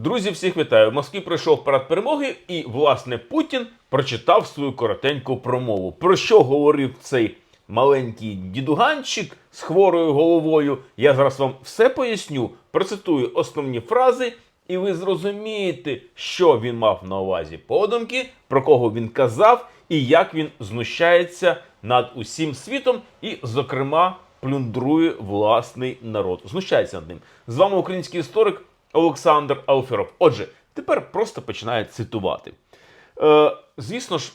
Друзі, всіх вітаю. В Москві пройшов парад перемоги, і, власне, Путін прочитав свою коротеньку промову. Про що говорив цей маленький дідуганчик з хворою головою? Я зараз вам все поясню, процитую основні фрази, і ви зрозумієте, що він мав на увазі подумки, про кого він казав, і як він знущається над усім світом, і, зокрема, плюндрує власний народ. Знущається над ним. З вами український історик Олександр Алферов. Отже, тепер просто починає цитувати. Е, звісно ж,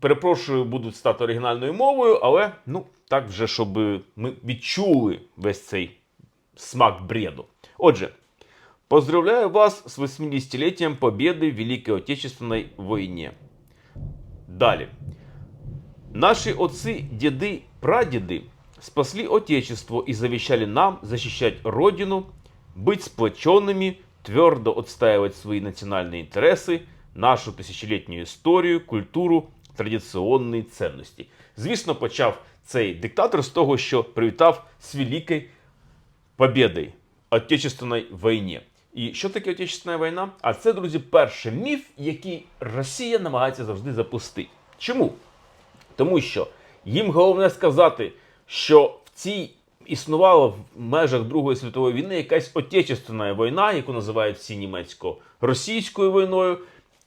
перепрошую, будуть стати оригінальною мовою, але ну так вже, щоб ми відчули весь цей смак бреду. Отже, поздравляю вас с 80-летием победы в Великой Отечественной войне. Далі. Наши отцы, деды, прадеды спасли Отечество и завещали нам защищать Родину, быть сплоченными, твердо отстаивать свои национальные интересы, нашу тисячолітню історію, культуру, традиційні цінності. Звісно, почав цей диктатор з того, що привітав з великою побєдою Отечественної війні. І що таке Отечественна війна? А це, друзі, перший міф, який Росія намагається завжди запустити. Чому? Тому що їм головне сказати, що в цій існувала в межах Другої світової війни якась отечественна війна, яку називають всі німецько-російською війною,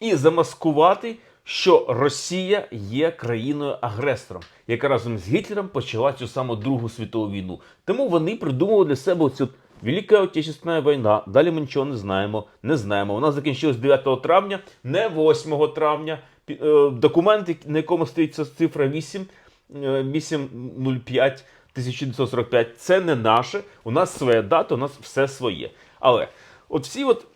і замаскувати, що Росія є країною-агресором, яка разом з Гітлером почала цю саму Другу світову війну. Тому вони придумали для себе цю Велика Отечественна війна. Далі ми нічого не знаємо. Не знаємо. Вона закінчилась 9 травня, не 8 травня. Е, Документ, на якому стоїть ця цифра 8, е, 805 1945, це не наше. У нас своя дата, у нас все своє. Але от всі от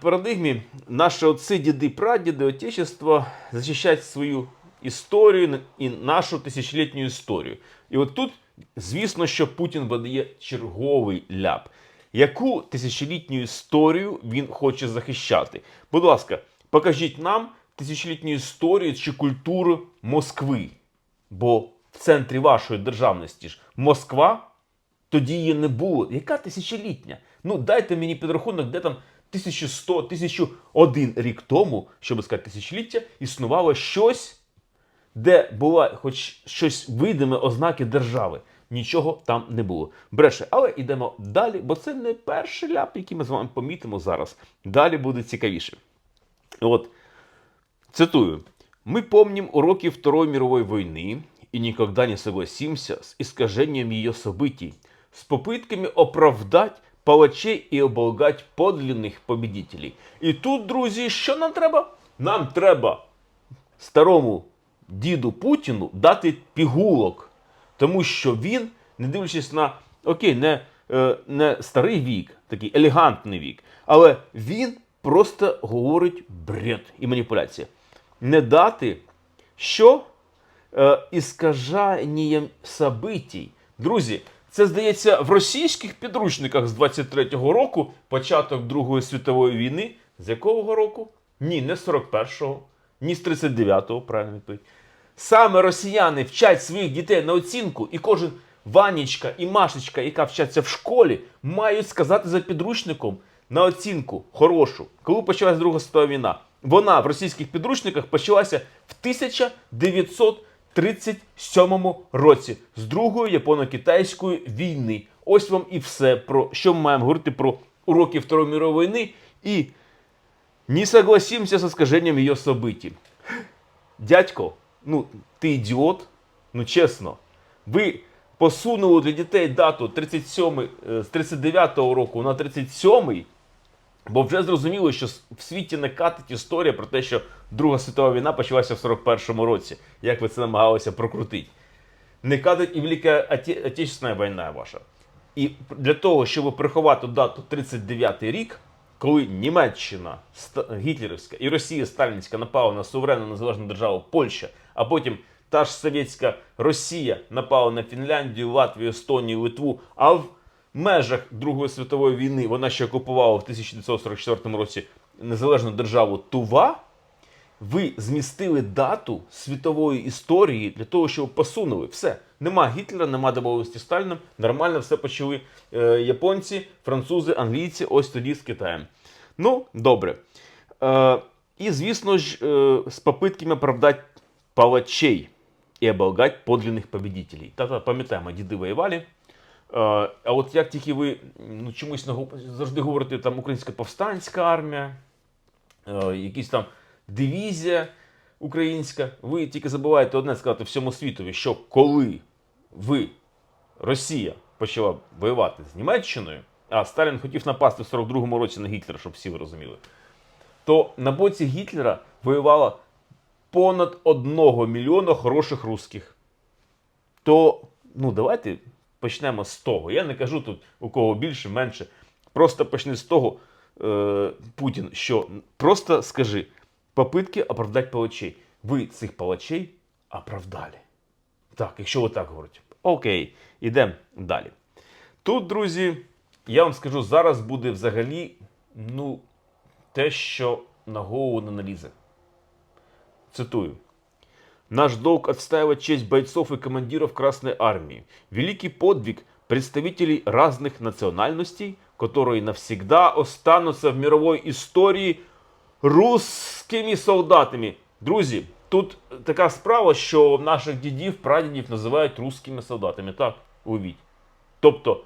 парадигмі наші отці, діди, прадіди, отечество захищають свою історію і нашу тисячолітню історію. І от тут, звісно, що Путін видає черговий ляп. Яку тисячолітню історію він хоче захищати? Будь ласка, покажіть нам тисячолітню історію чи культуру Москви. Бо в центрі вашої державності ж Москва, тоді її не було. Яка тисячолітня? Ну дайте мені підрахунок, де там 1100, 1001 рік тому, щоб сказати тисячоліття, існувало щось, де була хоч щось видиме ознаки держави. Нічого там не було. Бреше, але йдемо далі, бо це не перший ляп, який ми з вами помітимо зараз. Далі буде цікавіше. От, Цитую. «Мы помним уроки Второй мировой войны и никогда не согласимся с искажением ее событий, с попытками оправдать палачей і оболгать подлинних победителей. І тут, друзі, що нам треба? Нам треба старому діду Путіну дати пігулок. Тому що він, не дивлячись на окей, не, е, не старий вік, такий елегантний вік, але він просто говорить бред і маніпуляція. Не дати що? Е, іскажанням событій. Друзі, це здається в російських підручниках з 23-го року, початок Другої світової війни. З якого року? Ні, не з 41-го, ні з 39-го, правильно відповідь. Саме росіяни вчать своїх дітей на оцінку, і кожен Ванічка і Машечка, яка вчаться в школі, мають сказати за підручником на оцінку хорошу. Коли почалась Друга світова війна? Вона в російських підручниках почалася в 1937 році з Другої японо-китайської війни. Ось вам і все про що ми маємо говорити про уроки Второї мирової війни і не согласимся со скаженням ее событий. Дядько, ну ти ідіот, ну чесно, ви посунули для дітей дату 37, е, з 39-го року на 37-й, бо вже зрозуміло, що в світі не катить історія про те, що Друга світова війна почалася в 41-му році, як ви це намагалися прокрутити. Не катить і Велика Оте- Отечественна війна ваша. І для того, щоб приховати дату 39-й рік, коли Німеччина гітлерівська і Росія Сталінська напала на суверенну незалежну державу Польща, а потім та ж совєтська Росія напала на Фінляндію, Латвію, Естонію, Литву, а в межах Другої світової війни вона ще окупувала в 1944 році незалежну державу Тува, ви змістили дату світової історії для того, щоб посунули. Все. Нема Гітлера, нема домовленості Сталіном. Нормально все почали е, японці, французи, англійці, ось тоді з Китаєм. Ну, добре. Е, і, звісно ж, е, з попитками оправдати палачей і оболгать подлинних победителей. Та-та, пам'ятаємо, діди воювали. Е, а от як тільки ви ну, чомусь завжди говорите, там українська повстанська армія, е, якісь там дивізія українська, ви тільки забуваєте одне сказати всьому світові, що коли ви, Росія, почала воювати з Німеччиною, а Сталін хотів напасти в 42-му році на Гітлера, щоб всі ви розуміли, то на боці Гітлера воювало понад одного мільйона хороших русських. То ну давайте почнемо з того. Я не кажу тут у кого більше, менше. Просто почни з того, е, Путін, що просто скажи, попитки оправдати палачей. Ви цих палачей оправдали. Так, якщо ви так говорите. Окей, ідемо далі. Тут, друзі, я вам скажу, зараз буде взагалі ну, те, що на голову не налізе. Цитую. Наш долг отстаивать честь бойцов и командиров Красной Армии. Великий подвиг представителей разных национальностей, которые навсегда останутся в мировой истории русскими солдатами. Друзі, тут така справа, що наших дідів, прадідів називають русскими солдатами. Так, уявіть. Тобто,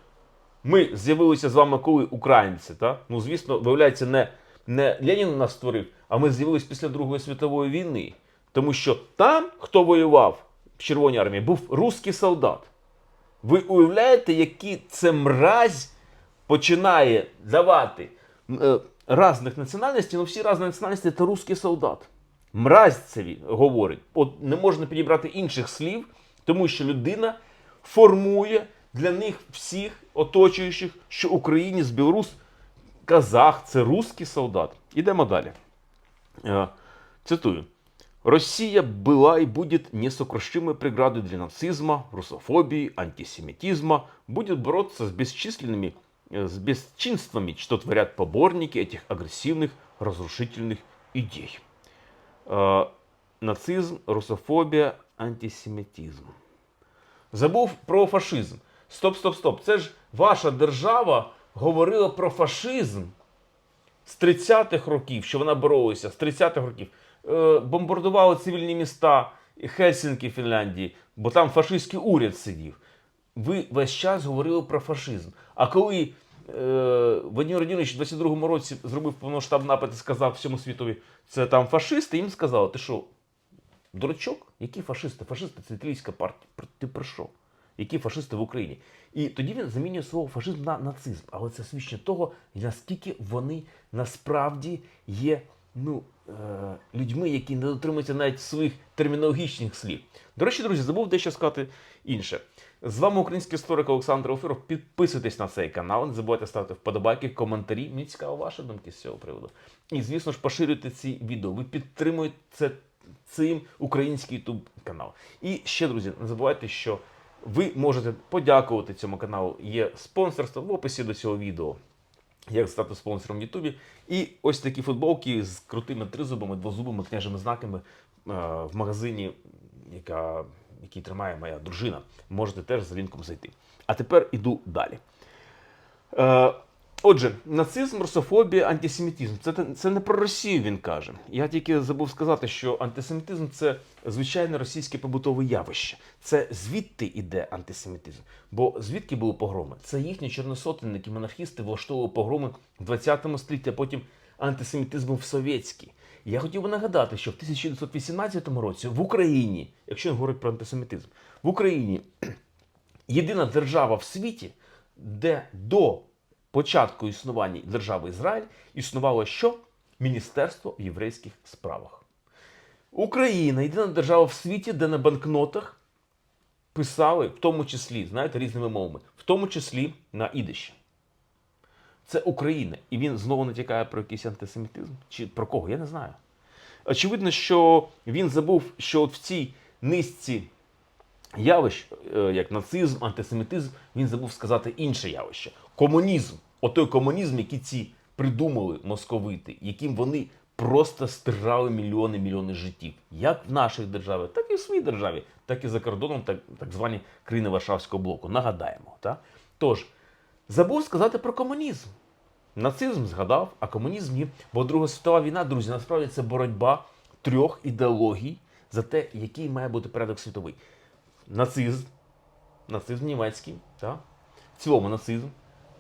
ми з'явилися з вами коли українці, так? Ну, звісно, виявляється, не, не Ленін нас створив, а ми з'явилися після Другої світової війни. Тому що там, хто воював в Червоній армії, був русський солдат. Ви уявляєте, які це мразь починає давати е, різних національностей, ну всі різні національності це русський солдат. Мразь це він говорить. От не можна підібрати інших слів, тому що людина формує для них всіх оточуючих, що українець, білорус, казах це русський солдат. Ідемо далі. Е, Цитую. Россия была и будет несокрушимой преградой для нацизма, русофобии, антисемитизма, будет бороться с бесчисленными, э, с бесчинствами, что творят поборники этих агрессивных, разрушительных идей. Э, Нацизм, русофобія, антисемітизм. Забув про фашизм. Стоп, стоп, стоп. Це ж ваша держава говорила про фашизм з 30-х років, що вона боролася з 30-х років. Е, бомбардували цивільні міста Хельсінки, Фінляндії, бо там фашистський уряд сидів. Ви весь час говорили про фашизм. А коли е, Владимир Владимирович в 22-му році зробив повноштабний напад і сказав всьому світові, це там фашисти, їм сказали, ти що, дурачок? Які фашисти? Фашисти це італійська партія. Ти про що? Які фашисти в Україні? І тоді він замінює слово фашизм на нацизм. Але це свідчення того, наскільки вони насправді є ну, людьми, які не дотримуються навіть своїх термінологічних слів. До речі, друзі, забув дещо сказати інше. З вами український історик Олександр Офіров. Підписуйтесь на цей канал, не забувайте ставити вподобайки, коментарі. Мені цікаво ваші думки з цього приводу. І, звісно ж, поширюйте ці відео. Ви підтримуєте цим український YouTube канал. І ще, друзі, не забувайте, що ви можете подякувати цьому каналу. Є спонсорство в описі до цього відео. Як стати спонсором в Ютубі. І ось такі футболки з крутими тризубами, двозубими княжими знаками е, в магазині, яка, який тримає моя дружина. Можете теж за лінком зайти. А тепер іду далі. Отже, нацизм, русофобія, антисемітизм. Це, це не про Росію він каже. Я тільки забув сказати, що антисемітизм це звичайне російське побутове явище. Це звідти іде антисемітизм. Бо звідки були погроми? Це їхні чорносотенники, монархісти влаштовували погроми в 20 столітті, а потім антисемітизм був совєтський. Я хотів би нагадати, що в 1918 році в Україні, якщо він говорить про антисемітизм, в Україні єдина держава в світі, де до початку існування держави Ізраїль існувало що? Міністерство в єврейських справах. Україна єдина держава в світі, де на банкнотах писали, в тому числі, знаєте, різними мовами, в тому числі на ідиші. Це Україна. І він знову натякає про якийсь антисемітизм? Чи про кого? Я не знаю. Очевидно, що він забув, що от в цій низці явищ, е, як нацизм, антисемітизм, він забув сказати інше явище комунізм. Отой комунізм, який ці придумали московити, яким вони просто стирали мільйони мільйони життів. Як в нашій державі, так і в своїй державі, так і за кордоном, так, так звані країни Варшавського блоку. Нагадаємо. Так? Тож, забув сказати про комунізм. Нацизм згадав, а комунізм ні. Бо Друга світова війна, друзі, насправді це боротьба трьох ідеологій за те, який має бути порядок світовий. Нацизм, нацизм німецький, так? в цілому нацизм,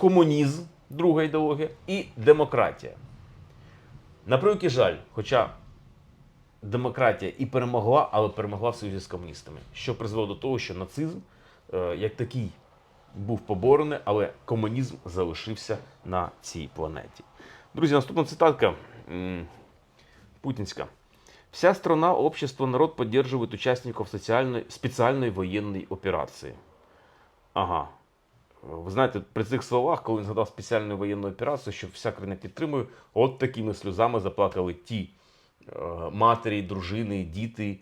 комунізм, друга ідеологія, і демократія. На превеликий жаль, хоча демократія і перемогла, але перемогла в союзі з комуністами, що призвело до того, що нацизм е, як такий був поборений, але комунізм залишився на цій планеті. Друзі, наступна цитатка путінська. Вся страна, общество, народ поддерживают участников социальной, специальной воєнної операції. Ага. Ви знаєте, при цих словах, коли він згадав спеціальну воєнну операцію, що вся країна підтримує, от такими сльозами заплакали ті е, матері, дружини, діти,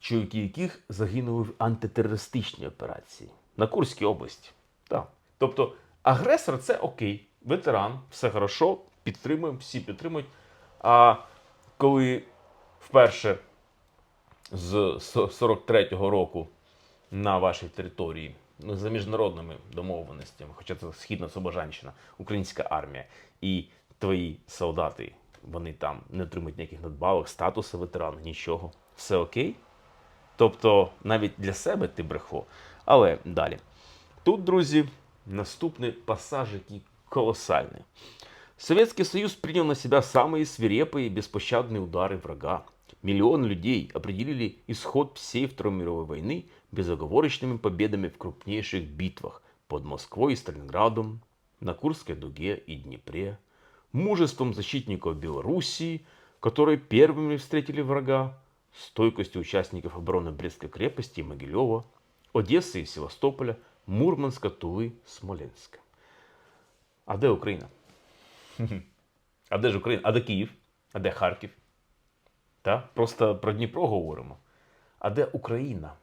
чоловіки яких загинули в антитерористичній операції на Курській області. Так. Тобто агресор це окей, ветеран, все хорошо, підтримуємо, всі підтримують. А коли вперше з 43-го року на вашій території, за міжнародними домовленостями, хоча це Східна Слобожанщина, українська армія, і твої солдати, вони там не отримують ніяких надбавок, статусу ветерана, нічого. Все окей? Тобто навіть для себе ти брехло. Але далі. Тут, друзі, наступний пасаж, який колосальний. Советский Союз принял на себя самые свирепые и беспощадные удары врага. Миллионы людей определили исход всей Второй мировой войны безоговорочными победами в крупнейших битвах под Москвой и Сталинградом, на Курской дуге и Днепре, мужеством защитников Белоруссии, которые первыми встретили врага, стойкостью участников обороны Брестской крепости и Могилева, Одессы и Севастополя, Мурманска, Тулы, Смоленска. А де Україна? А де ж Україна? А де Київ? А де Харків? Та? Просто про Дніпро говоримо. А де Україна?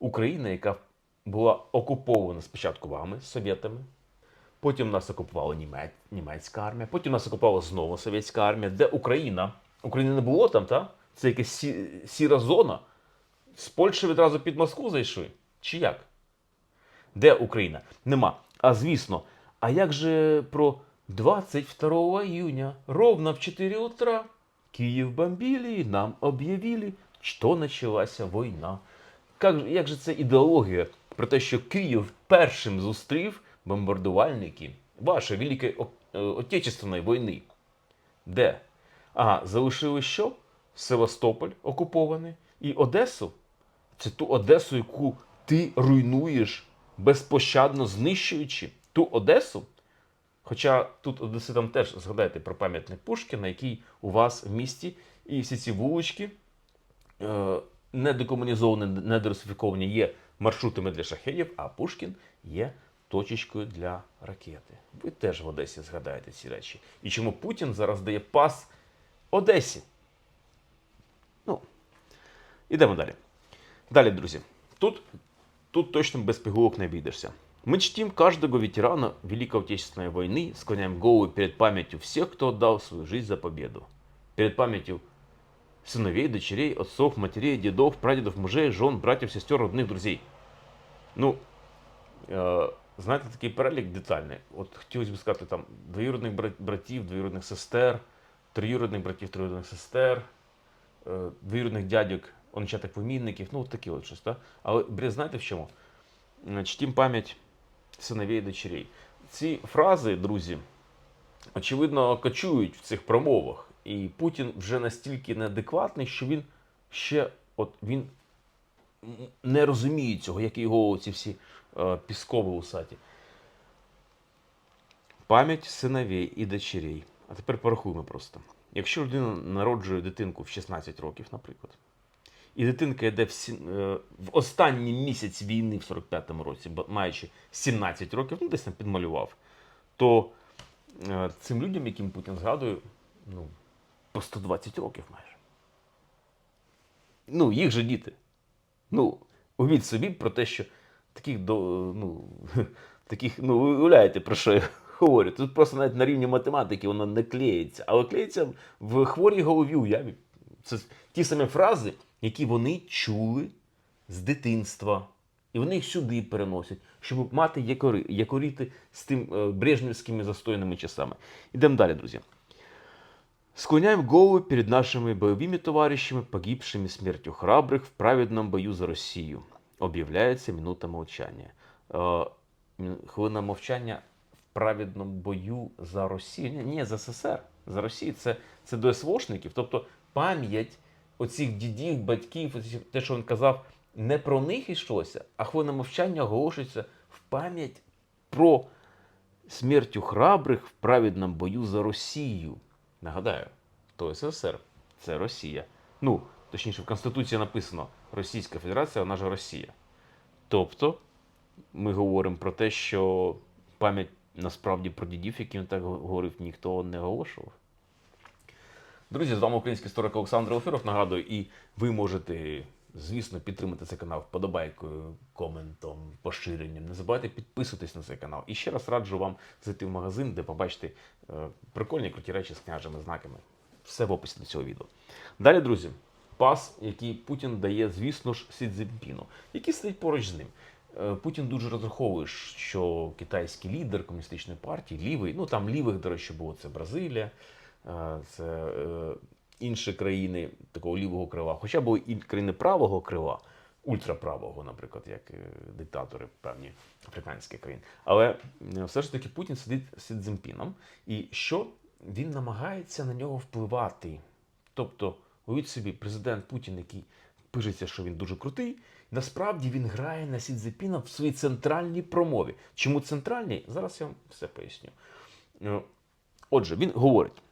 Україна, яка була окупована спочатку вами, совєтами, потім нас окупувала німець, німецька армія, потім нас окупувала знову совєтська армія. Де Україна? України не було там, та? Це якась сі- сіра зона. З Польщі відразу під Москву зайшли? Чи як? Де Україна? Нема. А звісно, а як же про 22 июня, ровно в 4 утра, Київ бомбили, нам об'явили, що почалася війна. Як, же- це ідеологія про те, що Київ першим зустрів бомбардувальники вашої Великої е, Отечественної війни? Де? Ага, залишили що? Севастополь окупований і Одесу. Це ту Одесу, яку ти руйнуєш, безпощадно знищуючи ту Одесу. Хоча тут одеситам теж згадайте про пам'ятник Пушкіна, який у вас в місті, і всі ці вулички е, недекомунізовані, недерусифіковані є маршрутами для шахедів, а Пушкін є точечкою для ракети. Ви теж в Одесі згадаєте ці речі. І чому Путін зараз дає пас Одесі? Ну, ідемо далі. Далі, друзі. Тут, тут точно без пігулок не обійдешся. Мы чтим каждого ветерана Великой Отечественной войны, склоняем голову перед памятью всех, кто отдал свою жизнь за победу. Перед памятью сыновей, дочерей, отцов, матерей, дедов, прадедов, мужей, жен, братьев, сестер, родных, друзей. Ну, е, знаєте, такий перелік детальний. От хотілося б сказати, там двоюродних братів, двоюродних сестер, троюродних братів, троюродних сестер, е, двоюродних дядьок, ончатих племінників, ну от такі от щось, так? Але бред, знаєте в чому? Е, Чтім пам'ять синовей дочерей. Ці фрази, друзі, очевидно, кочують в цих промовах. І Путін вже настільки неадекватний, що він ще от він не розуміє цього, як і його ці всі е, піскові усаті. Пам'ять синовей і дочерей. А тепер порахуємо просто. Якщо людина народжує дитинку в 16 років, наприклад, і дитинка йде в, сі- е, в останній місяць війни в 45-му році, маючи 17 років, ну десь там підмалював, то е, цим людям, яким Путін згадує, ну, по 120 років майже. Ну, їх же діти. Ну, уявіть собі про те, що таких ну, таких, ну, ви уявляєте, про що я говорю. Тут просто навіть на рівні математики воно не клеїться, але клеїться в хворій голові уяві. Це ті самі фрази, які вони чули з дитинства. І вони їх сюди переносять, щоб мати якори, якоріти з тим е, брежневськими застойними часами. Ідемо далі, друзі. Склоняем голову перед нашими боевыми товарищами, погибшими смертью храбрых в праведном бою за Росію. Об'являється минута мовчання. Е, хвилина мовчання в праведному бою за Росію. Ні, ні, за СССР. За Росію. Це, це до СВОшників. Тобто пам'ять оцих дідів, батьків, оці- те, що він казав, не про них йшлося, а хвилина мовчання оголошується в пам'ять про смертю храбрих в праведному бою за Росію. Нагадаю, то СССР, це Росія. Ну, точніше, в Конституції написано Російська Федерація, вона ж Росія. Тобто, ми говоримо про те, що пам'ять насправді про дідів, які він так говорив, ніхто не оголошував. Друзі, з вами український історик Олександр Офіров. Нагадую, і ви можете, звісно, підтримати цей канал вподобайкою, коментом, поширенням. Не забувайте підписуватись на цей канал. І ще раз раджу вам зайти в магазин, де побачите е, прикольні круті речі з княжими знаками. Все в описі до цього відео. Далі, друзі, пас, який Путін дає, звісно ж, Сі Цзіньпіну, який стоїть поруч з ним. Е, Путін дуже розраховує, що китайський лідер комуністичної партії, лівий, ну там лівих, до речі, було це Бразилія, е, це інші країни такого лівого крила, хоча були і країни правого крила, ультраправого, наприклад, як е, диктатори певні африканські країни. Але е, все ж таки Путін сидить з Сі Цзіньпіном, і що він намагається на нього впливати. Тобто, уявіть собі, президент Путін, який пишеться, що він дуже крутий, насправді він грає на Сі Цзіньпіна в своїй центральній промові. Чому центральній? Зараз я вам все поясню. Е, Отже, він говорить: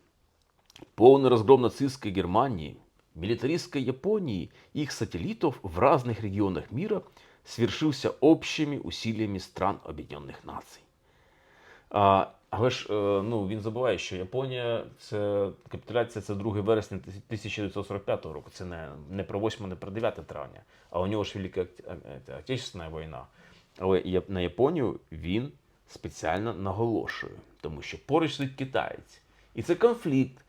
полный разгром нацистской Германии, милитаристской Японии и их сателлитов в разных регионах мира свершился общими усилиями стран Об'єднаних Націй. А, але ж е, ну, він забуває, що Японія це капітуляція це 2 вересня 1945 року. Це не, не про 8, не про 9 травня, а у нього ж Велика Отечественна війна. Але на Японію він спеціально наголошує, тому що поруч сидить китаєць. І це конфлікт.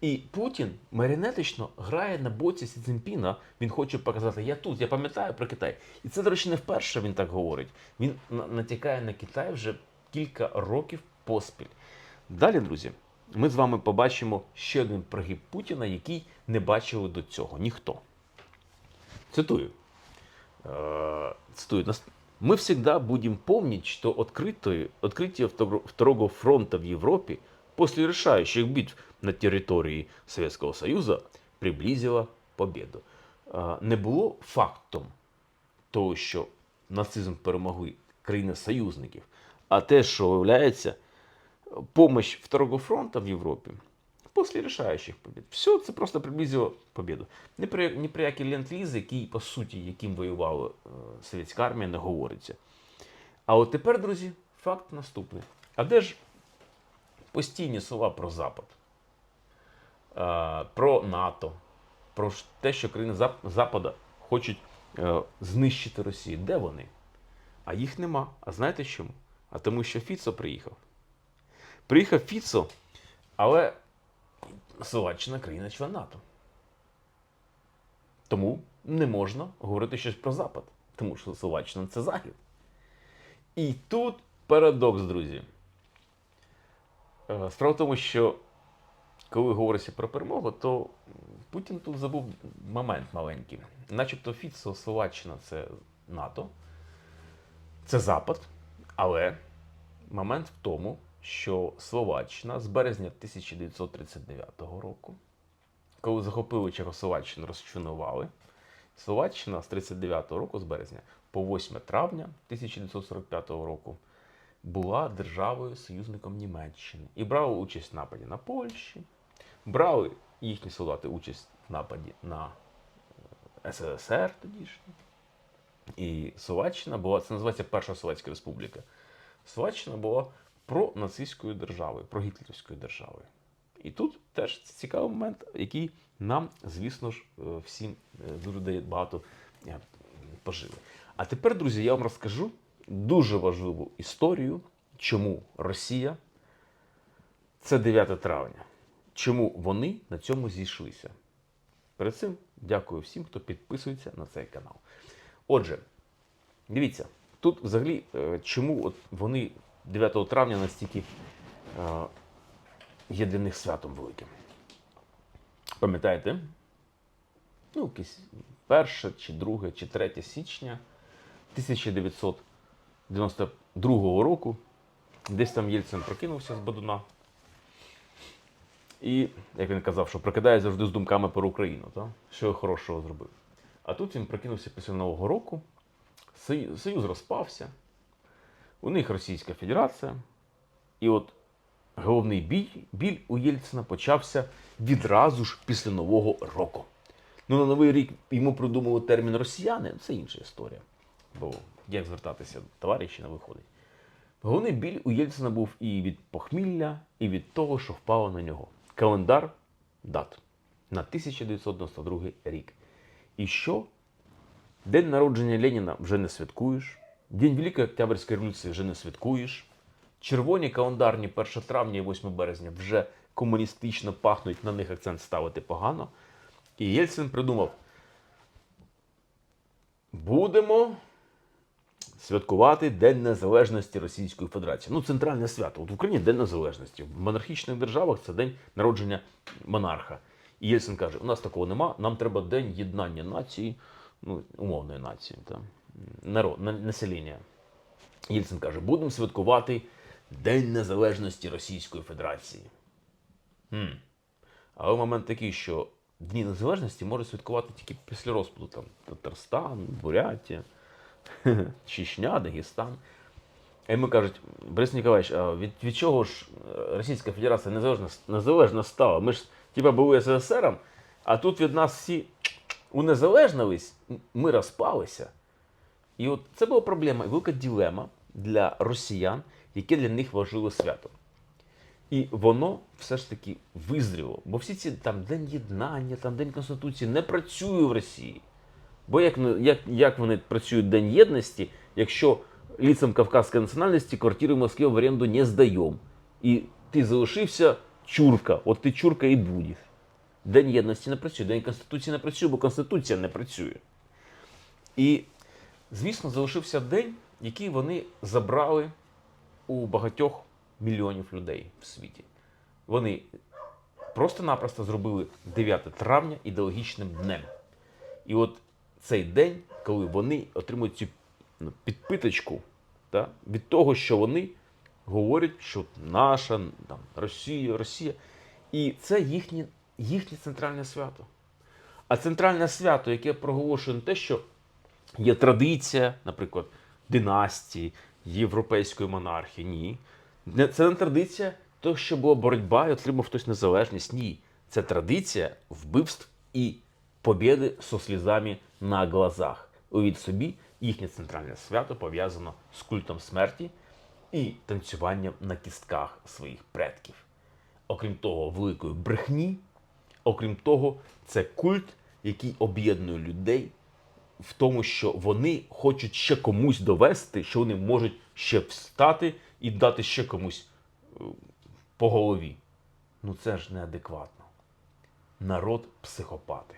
І Путін маріонетично грає на боці Сі Цзіньпіна. Він хоче показати, я тут, я пам'ятаю про Китай. І це, до речі, не вперше він так говорить. Він на- натякає на Китай вже кілька років поспіль. Далі, друзі, ми з вами побачимо ще один прогиб Путіна, який не бачили до цього ніхто. Цитую. Э, цитую. «Нас- Мы всегда будем помнить, что открытое, открытие второ- Второго фронта в Европе после решающих битв на території Советского Союза приблизило победу. Е, Не було фактом того, що нацизм перемогли країни-союзників, а те, що виявляється, помощь Второго фронта в Європі після рішаючих побід. Все це просто приблизило побіду. Ні про, ні про які ленд-ліз, який, по суті, яким воювала е, совєтська армія, не говориться. А от тепер, друзі, факт наступний. А де ж постійні слова про Запад, е, про НАТО, про те, що країни Запада хочуть е, знищити Росію? Де вони? А їх нема. А знаєте чому? А тому, що Фіцо приїхав. Приїхав Фіцо, але Словаччина країна член НАТО. Тому не можна говорити щось про Запад, тому що Словаччина це Захід. І тут парадокс, друзі. Е, Справа в тому, що коли говориться про перемогу, то Путін тут забув момент маленький. Начебто Фіцо, Словаччина це НАТО, це Запад, але момент в тому, що Словаччина з березня 1939 року, коли захопили Чехословаччину, розчленували, Словаччина з 39 року, з березня, по 8 травня 1945 року була державою союзником Німеччини і брала участь в нападі на Польщі, брали їхні солдати участь в нападі на е, СРСР тодішній. І Словаччина була, це називається Перша Словацька Республіка. Словаччина була пронацистською державою, прогітлерівською державою. І тут теж цікавий момент, який нам, звісно ж, е, всім дуже дає багато поживи. А тепер, друзі, я вам розкажу дуже важливу історію, чому Росія це 9 травня. Чому вони на цьому зійшлися? Перед цим дякую всім, хто підписується на цей канал. Отже, Дивіться, тут взагалі, е, чому от вони 9 травня настільки е, є для них святом великим. Пам'ятаєте? Ну, якесь перше, чи друге, чи третє січня 1992 року. Десь там Єльцин прокинувся з Бадуна. І, як він казав, що прокидає завжди з думками про Україну, та? що хорошого зробив. А тут він прокинувся після Нового року, Союз розпався, у них Російська Федерація. І от головний бій, біль у Єльцина почався відразу ж після Нового року. Ну, на Новий рік йому придумали термін росіяни, це інша історія. Бо як звертатися до товариші не виходить. Головний біль у Єльцина був і від похмілля, і від того, що впало на нього. Календар дат на 1992 рік. І що? День народження Леніна вже не святкуєш, День Великої Октябрьської революції вже не святкуєш. Червоні календарні 1 травня і 8 березня вже комуністично пахнуть, на них акцент ставити погано. І Єльцин придумав: будемо святкувати День Незалежності Російської Федерації. Ну, центральне свято. От в Україні День Незалежності. В монархічних державах це день народження монарха. І Єльцин каже: у нас такого нема, нам треба День єднання нації, ну, умовної нації, та, народ, населення. Єльцин каже, будемо святкувати День Незалежності Російської Федерації. Хм. Але момент такий, що Дні Незалежності можуть святкувати тільки після розпаду там Татарстан, Бурятія, Чечня, Дагестан. А йому кажуть, Борис Ніколаєвич, а від, від чого ж е, Російська Федерація незалежна, незалежна стала? Ми ж типа були СССРом, а тут від нас всі унезалежнились, ми розпалися. І от це була проблема, і велика ділема для росіян, яке для них важливо свято. І воно все ж таки визріло. Бо всі ці там День єднання, там День Конституції не працює в Росії. Бо як, як, як вони працюють День єдності, якщо ліцам кавказської національності квартири в Москві в оренду не здаємо. І ти залишився чурка, от ти чурка і будеш. День єдності не працює, День Конституції не працює, бо Конституція не працює. І, звісно, залишився день, який вони забрали у багатьох мільйонів людей в світі. Вони просто-напросто зробили 9 травня ідеологічним днем. І от цей день, коли вони отримують цю ну, підпиточку та, від того, що вони говорять, що наша там, Росія, Росія. І це їхнє, їхнє центральне свято. А центральне свято, яке проголошує не те, що є традиція, наприклад, династії, європейської монархії. Ні. Це не традиція того, що була боротьба і отримав хтось незалежність. Ні. Це традиція вбивств і побєди со слізами на глазах. Уявіть собі, їхнє центральне свято пов'язано з культом смерті і танцюванням на кістках своїх предків. Окрім того, великої брехні, окрім того, це культ, який об'єднує людей в тому, що вони хочуть ще комусь довести, що вони можуть ще встати і дати ще комусь е, по голові. Ну це ж неадекватно. Народ психопати.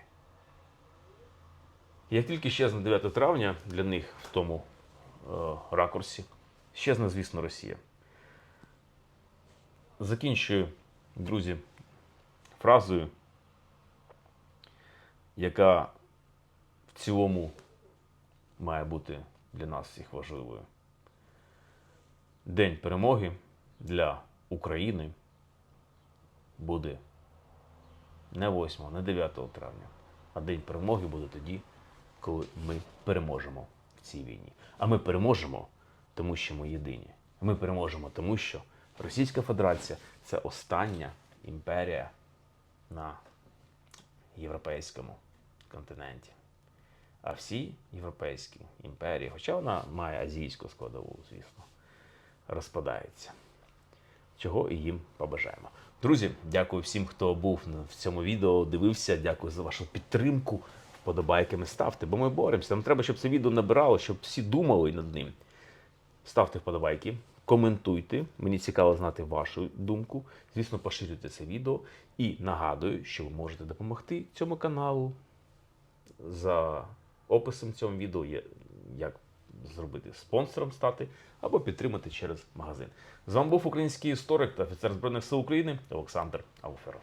Як тільки щезне 9 травня для них в тому е, ракурсі, щезне, звісно, Росія. Закінчую, друзі, фразою, яка в цілому має бути для нас всіх важливою. День перемоги для України буде не 8, не 9 травня, а День перемоги буде тоді, коли ми переможемо в цій війні. А ми переможемо, тому що ми єдині. Ми переможемо, тому що Російська Федерація це остання імперія на європейському континенті. А всі європейські імперії, хоча вона має азійську складову, звісно, розпадаються. Чого і їм побажаємо. Друзі, дякую всім, хто був в цьому відео, дивився. Дякую за вашу підтримку. Вподобайками ставте, бо ми боремося. Нам треба, щоб це відео набирало, щоб всі думали над ним. Ставте вподобайки, коментуйте. Мені цікаво знати вашу думку. Звісно, поширюйте це відео. І нагадую, що ви можете допомогти цьому каналу. За описом цього відео є як зробити спонсором стати або підтримати через магазин. З вами був український історик та офіцер Збройних сил України Олександр Ауферов.